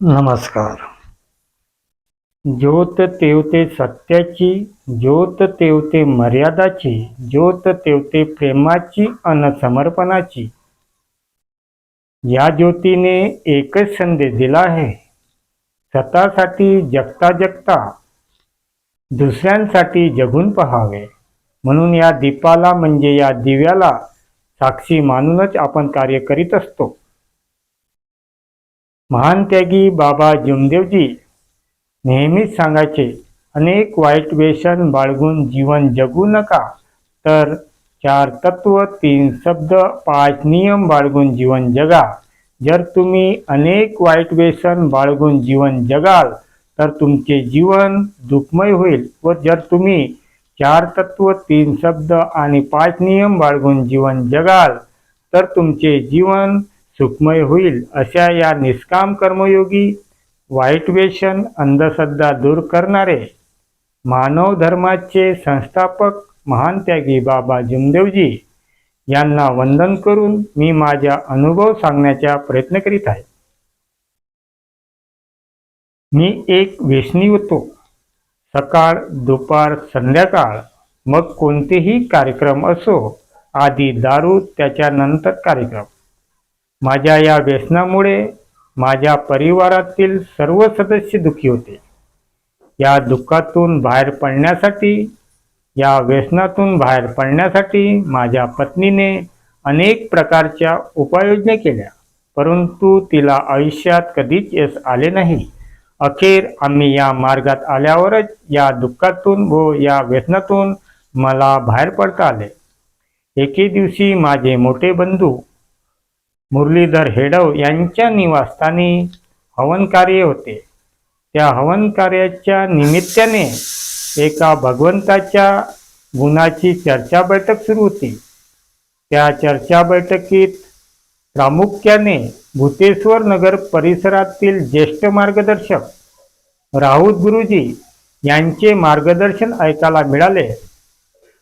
नमस्कार. ज्योत तेवते सत्याची ज्योत तेवते मर्यादाची ज्योत तेवते प्रेमाची अन समर्पणाची. या ज्योतीने एकच संदेश दिला आहे. स्वतःसाठी जगता जगता दुसऱ्यांसाठी जगून पहावे. म्हणून या दीपाला म्हणजे या दिव्याला साक्षी मानूनच आपण कार्य करीत असतो. महान त्यागी बाबा जमदेवजी नेहमीच सांगायचे अनेक वाईट व्यसन बाळगून जीवन जगू नका तर चार तत्व तीन शब्द पाच नियम बाळगून जीवन जगा. जर तुम्ही अनेक वाईट व्यसन बाळगून जीवन जगाल तर तुमचे जीवन दुःखमय होईल. व जर तुम्ही चार तत्व तीन शब्द आणि पाच नियम बाळगून जीवन जगाल तर तुमचे जीवन सुखमय होईल अशा या निष्काम कर्मयोगी वाईट व्यसन अंधश्रद्धा दूर करणारे मानव धर्माचे संस्थापक महान त्यागी बाबा जुमदेवजी यांना वंदन करून मी माझा अनुभव सांगण्याचा प्रयत्न करीत आहे. मी एक व्यसनी होतो. सकाळ दुपार संध्याकाळ मग कोणतेही कार्यक्रम असो आधी दारू त्याच्यानंतर कार्यक्रम. माझ्या या व्यसनामुळे माझ्या परिवारातील सर्व सदस्य दुखी होते. या दुःखातून बाहेर पडण्यासाठी या व्यसनातून बाहेर पडण्यासाठी माझ्या पत्नीने अनेक प्रकारच्या उपाययोजना केल्या परंतु तिला आयुष्यात कधीच यश आले नाही. अखेर आम्ही या मार्गात आल्यावरच या दुःखातून व या व्यसनातून मला बाहेर पडता आले. एके दिवशी माझे मोठे बंधू मुरलीधर हेडव यांच्या निवासस्थानी हवन कार्य होते. त्या हवन कार्याच्या निमित्ताने एका भगवंताच्या गुणाची चर्चा बैठक सुरू होती. त्या चर्चा बैठकीत प्रामुख्याने भूतेश्वर नगर परिसरातील ज्येष्ठ मार्गदर्शक राहुल गुरुजी यांचे मार्गदर्शन ऐकायला मिळाले.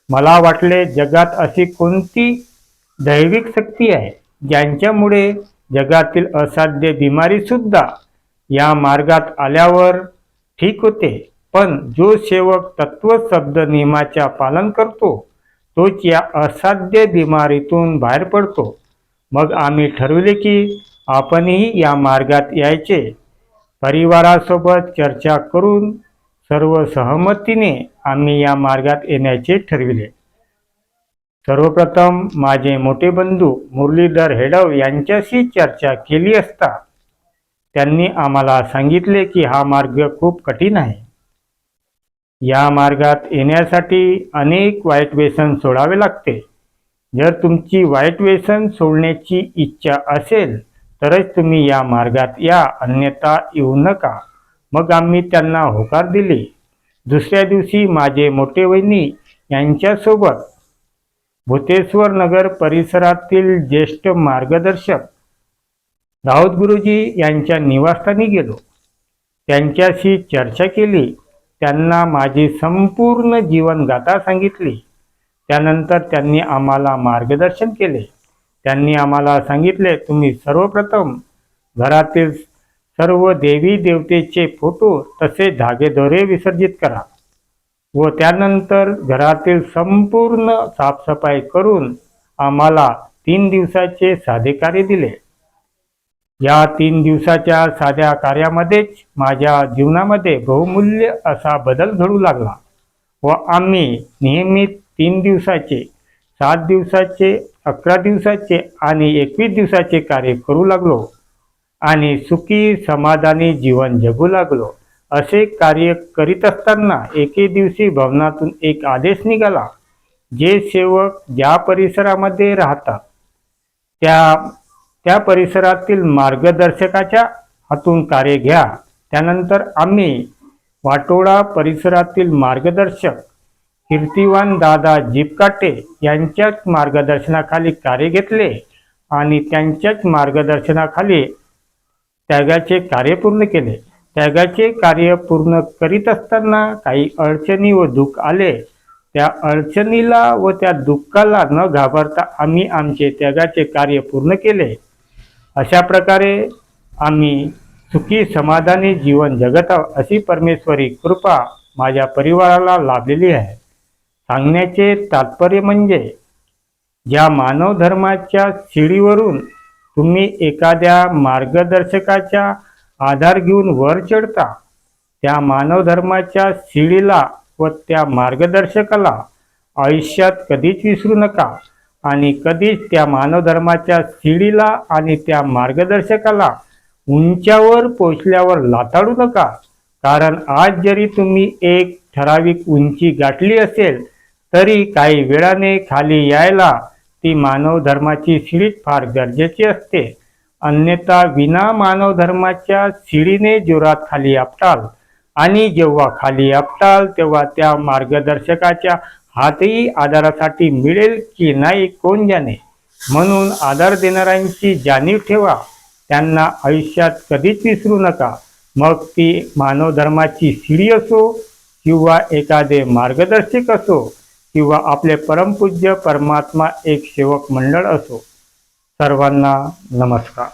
मला वाटले जगात अशी कोणती दैविक शक्ती आहे? ज्यांच्यामुळे जगातील असाध्य बिमारीसुद्धा या मार्गात आल्यावर ठीक होते. पण जो सेवक तत्वशब्द नियमाच्या पालन करतो तोच या असाध्य बिमारीतून बाहेर पडतो. मग आम्ही ठरवले की आपणही या मार्गात यायचे. परिवारासोबत चर्चा करून सर्व सहमतीने आम्ही या मार्गात येण्याचे ठरविले. सर्वप्रथम माझे मोठे बंधू मुरलीधर हेडव यांच्याशी चर्चा केली असता त्यांनी आम्हाला सांगितले की हा मार्ग खूप कठीण आहे. या मार्गात येण्यासाठी अनेक वाईट व्यसन सोडावे लागते. जर तुमची वाईट व्यसन सोडण्याची इच्छा असेल तरच तुम्ही या मार्गात या अन्यथा येऊ नका. मग आम्ही त्यांना होकार दिले. दुसऱ्या दिवशी माझे मोठे वहिनी यांच्यासोबत भूतेश्वर नगर परिसरातील ज्येष्ठ मार्गदर्शक राऊत गुरुजी यांच्या निवासस्थानी गेलो. त्यांच्याशी चर्चा केली. त्यांना माझी संपूर्ण जीवनगाथा सांगितली. त्यानंतर त्यांनी आम्हाला मार्गदर्शन केले. त्यांनी आम्हाला सांगितले तुम्ही सर्वप्रथम घरातील सर्व देवी देवतेचे फोटो तसे धागेदोरे विसर्जित करा. व त्यानंतर घरातील संपूर्ण साफसफाई करून आम्हाला तीन दिवसाचे साधे कार्य दिले. या तीन दिवसाच्या साध्या कार्यामध्येच माझ्या जीवनामध्ये बहुमूल्य असा बदल घडू लागला व आम्ही नेहमी तीन दिवसाचे सात दिवसाचे अकरा दिवसाचे आणि एकवीस दिवसाचे कार्य करू लागलो आणि सुखी समाधानी जीवन जगू लागलो. असे कार्य करीत असताना एके दिवशी भवनातून एक आदेश निघाला जे सेवक ज्या परिसरामध्ये राहतात त्या त्या परिसरातील मार्गदर्शकाच्या हातून कार्य घ्या. त्यानंतर आम्ही वाटोळा परिसरातील मार्गदर्शक कीर्तिवान दादा जीपकाटे यांच्याच मार्गदर्शनाखाली कार्य घेतले आणि त्यांच्याच मार्गदर्शनाखाली त्यागाचे कार्य पूर्ण केले. त्यागाचे कार्य पूर्ण करीत असताना काही अडचणी व दुःख आले. त्या अडचणीला व त्या दुःखाला न घाबरता आम्ही आमचे त्यागाचे कार्य पूर्ण केले. अशा प्रकारे आम्ही सुखी समाधानी जीवन जगतावं अशी परमेश्वरी कृपा माझ्या परिवाराला लाभलेली आहे. सांगण्याचे तात्पर्य म्हणजे ज्या मानव धर्माच्या शिडीवरून तुम्ही एखाद्या मार्गदर्शकाच्या आधार घेऊन वर चढता त्या मानव धर्माच्या शिडीला व त्या मार्गदर्शकाला आयुष्यात कधीच विसरू नका आणि कधीच त्या मानव धर्माच्या शिडीला आणि त्या मार्गदर्शकाला उंच्यावर पोचल्यावर लाताडू नका. कारण आज जरी तुम्ही एक ठराविक उंची गाठली असेल तरी काही वेळाने खाली यायला ती मानव धर्माची शिडीच फार गरजेची असते. अन्यथा विना मानव धर्माच्या शिडीने जोरात खाली आपटाल. आणि जेव्हा खाली आपटाल तेव्हा त्या मार्गदर्शकाच्या हातही आधारासाठी मिळेल की नाही कोण जाणे. म्हणून आधार देणाऱ्यांची जाणीव ठेवा. त्यांना आयुष्यात कधीच विसरू नका. मग ती मानव धर्माची शिडी असो किंवा एखादे मार्गदर्शक असो किंवा आपले परमपूज्य परमात्मा एक सेवक मंडळ असो. सर्वांना नमस्कार